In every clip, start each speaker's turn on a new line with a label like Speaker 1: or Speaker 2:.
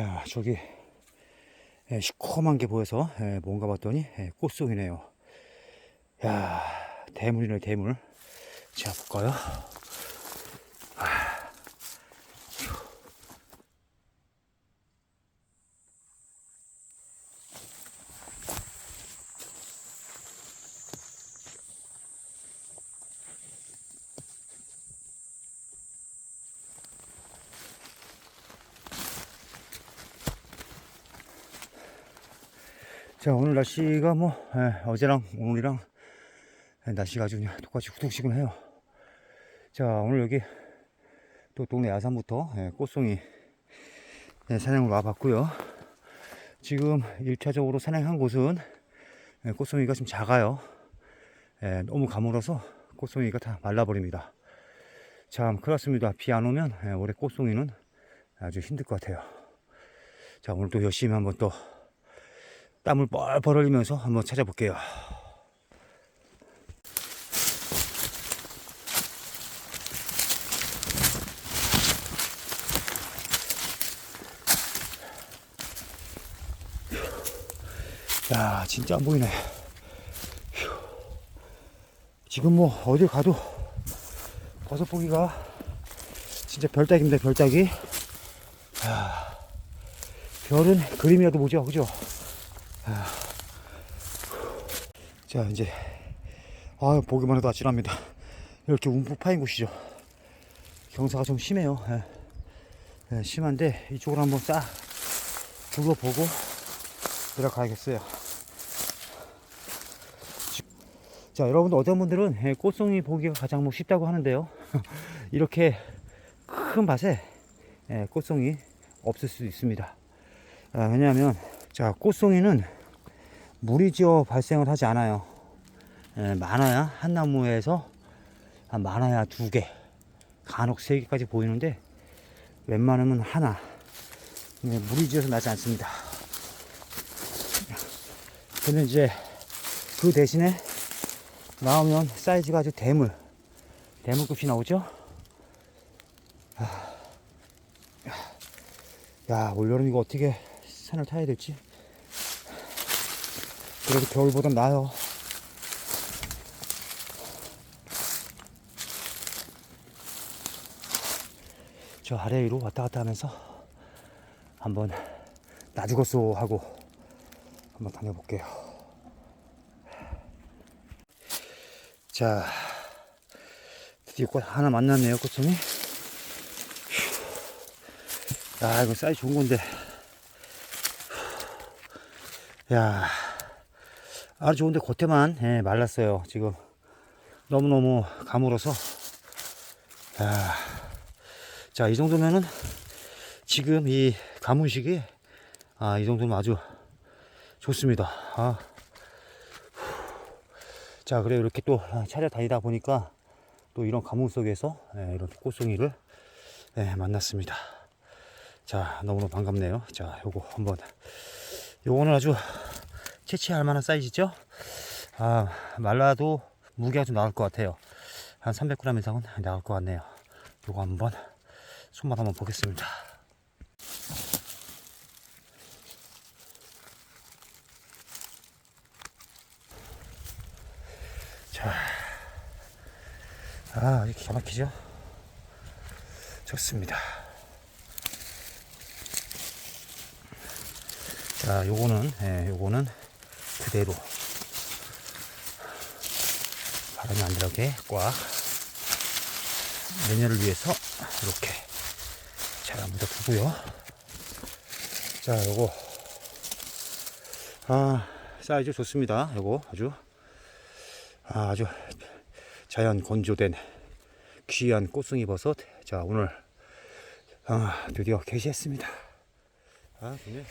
Speaker 1: 야, 저기 예, 시커먼 게 보여서 예, 뭔가 봤더니 예, 꽃송이네요. 야, 대물이네 대물. 자 볼까요? 자 오늘 날씨가 뭐 예, 어제랑 오늘이랑 예, 날씨가 아주 그냥 똑같이 후둑지근해요. 자 오늘 여기 또 동네 야산부터 예, 꽃송이 예, 사냥을 와봤고요. 지금 1차적으로 사냥한 곳은 예, 꽃송이가 좀 작아요. 예, 너무 가물어서 꽃송이가 다 말라버립니다. 참 그렇습니다. 비 안 오면 예, 올해 꽃송이는 아주 힘들 것 같아요. 자 오늘 또 열심히 한번 또 땀을 뻘뻘 흘리면서 한번 찾아볼게요. 야, 진짜 안 보이네. 휴. 지금 뭐 어딜 가도 버섯 보기가 진짜 별따기입니다, 별따기. 야, 별은 그림이라도 보죠, 그죠? 자 이제 아 보기만 해도 아찔합니다. 이렇게 움푹 파인 곳이죠. 경사가 좀 심해요. 예. 예, 심한데 이쪽으로 한번 싹 둘러보고 들어가야겠어요. 자 여러분들 어떤 분들은 예, 꽃송이 보기가 가장 뭐 쉽다고 하는데요. 이렇게 큰 밭에 예, 꽃송이 없을 수도 있습니다. 아, 왜냐하면 자 꽃송이는 물이 지어 발생을 하지 않아요. 예, 많아야 한 나무에서 한 많아야 두 개, 간혹 세 개까지 보이는데 웬만하면 하나. 예, 물이 지어서 나지 않습니다. 근데 이제 그 대신에 나오면 사이즈가 아주 대물, 대물급이 나오죠. 아, 야, 올여름 이거 어떻게 산을 타야 될지. 그래도 겨울보단 나아요. 저 아래 위로 왔다 갔다 하면서 한번 나 죽었어 하고 한번 다녀볼게요. 자, 드디어 꽃 하나 만났네요, 꽃송이. 야, 이거 사이즈 좋은 건데. 야, 아주 좋은데 겉에만 예, 말랐어요. 지금 너무너무 가물어서. 야, 자, 이 정도면은 지금 이 가문 시기에 아, 이 정도면 아주 좋습니다. 아. 자, 그래 이렇게 또 찾아다니다 보니까 또 이런 가문 속에서 예, 이런 꽃송이를 예, 만났습니다. 자, 너무너무 반갑네요. 자, 요거 한번 요거는 아주 채취할 만한 사이즈죠? 아, 말라도 무게가 좀 나올 것 같아요. 한 300g 이상은 나올 것 같네요. 요거 한번 손맛 한번 보겠습니다. 자, 아, 이렇게 기가 막히죠? 좋습니다. 자, 요거는, 예, 요거는 그대로 바람이 안 들어게 꽉 내년을 위해서 이렇게 잘 묻어두고요. 자, 요거 아 사이즈 좋습니다. 요거 아주 아, 아주 자연 건조된 귀한 꽃송이 버섯. 자, 오늘 아, 드디어 게시했습니다. 아, 근데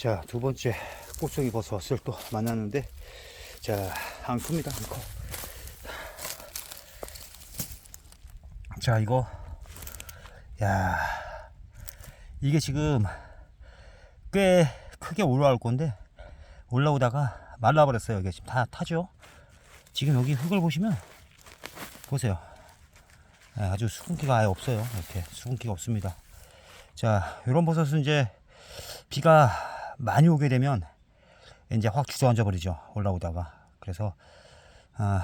Speaker 1: 자, 두 번째 꽃송이 버섯을 또 만났는데, 자, 안 커. 자, 이거, 야, 이게 지금 꽤 크게 올라올 건데, 올라오다가 말라버렸어요. 이게 지금 다 타죠? 지금 여기 흙을 보시면, 보세요. 예, 아주 수분기가 아예 없어요. 이렇게 수분기가 없습니다. 자, 이런 버섯은 이제 비가 많이 오게 되면 이제 확 주저앉아 버리죠. 올라오다가. 그래서 아,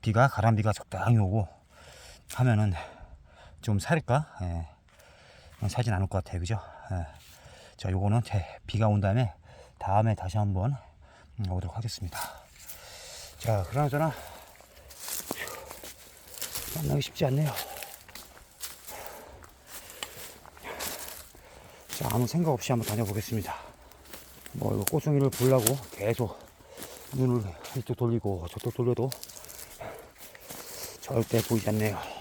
Speaker 1: 비가 가람비가 적당히 오고 하면은 좀 살까? 예. 사진 않을 것 같아요. 그죠? 예. 자, 요거는 제 비가 온 다음에 다음에 다시 한번 음, 오도록 하겠습니다. 자, 그나저나 휴, 만나기 쉽지 않네요. 자, 아무 생각 없이 한번 다녀보겠습니다. 뭐 이거 꽃송이를 보려고 계속 눈을 이쪽 돌리고 저쪽 돌려도 절대 보이지 않네요.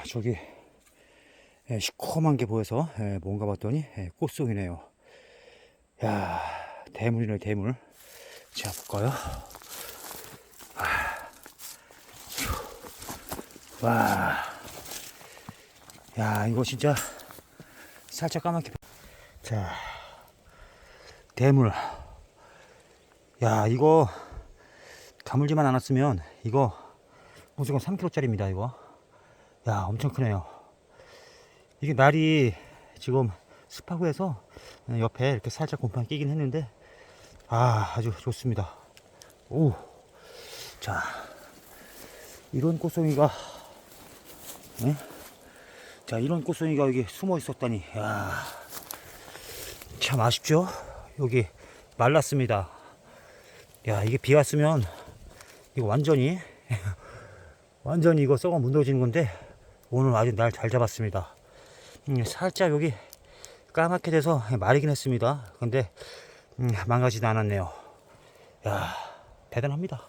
Speaker 1: 야, 저기 예, 시커먼 게 보여서 예, 뭔가 봤더니 예, 꽃송이네요. 야, 대물이네 대물. 자, 볼까요? 아, 휴. 와, 야, 이거 진짜 살짝 까맣게. 자, 대물. 야, 이거 가물지만 않았으면 이거 무조건 3kg짜리입니다. 이거. 야, 엄청 크네요. 이게 날이 지금 습하고 해서 옆에 이렇게 살짝 곰팡이 끼긴 했는데, 아, 아주 좋습니다. 오. 자, 이런 꽃송이가, 네? 자, 이런 꽃송이가 여기 숨어 있었다니, 야, 참 아쉽죠? 여기 말랐습니다. 야, 이게 비 왔으면, 이거 완전히, 완전히 이거 썩어 무너지는 건데, 오늘 아주 날 잘 잡았습니다. 음, 살짝 여기 까맣게 돼서 마르긴 했습니다. 근데 음, 망가지도 않았네요. 야 대단합니다.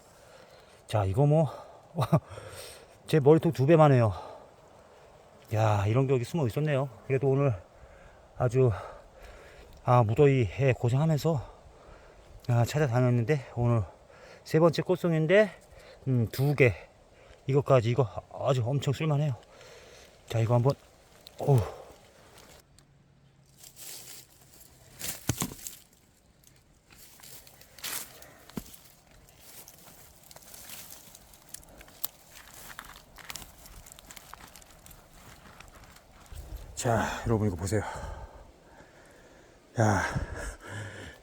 Speaker 1: 자 이거 뭐 제 머리통 두 배만 해요. 야 이런 게 여기 숨어 있었네요. 그래도 오늘 아주 아 무더위 에 고생하면서 아, 찾아다녔는데 오늘 세 번째 꽃송인데 음, 두 개. 이것까지 이거 아주 엄청 쓸만해요. 자 이거 한번. 오. 자 여러분 이거 보세요. 야,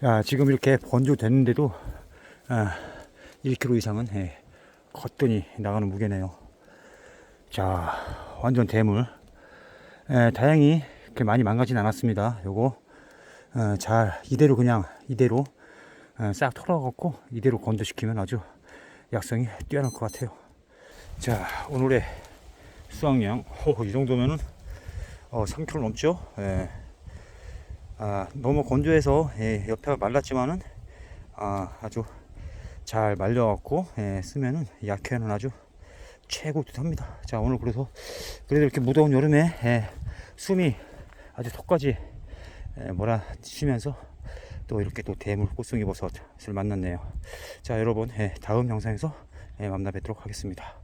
Speaker 1: 야 지금 이렇게 번조됐는데도 아, 1kg 이상은 예, 걷더니 나가는 무게네요. 자 완전 대물. 에, 다행히 그렇게 많이 망가진 않았습니다. 요거 어, 잘 이대로 그냥 이대로 어, 싹 털어갖고 이대로 건조시키면 아주 약성이 뛰어날 것 같아요. 자 오늘의 수확량. 호호 이 정도면은 어, 3kg 넘죠? 예. 아, 너무 건조해서 예, 옆에가 말랐지만은 아, 아주 잘 말려갖고 예, 쓰면은 약효는 아주 최고합니다. 자 오늘 그래서 그래도 이렇게 무더운 여름에 예, 숨이 아주 속까지 예, 몰아치면서 또 이렇게 또 대물 꽃송이 버섯을 만났네요. 자 여러분 예, 다음 영상에서 예, 만나 뵙도록 하겠습니다.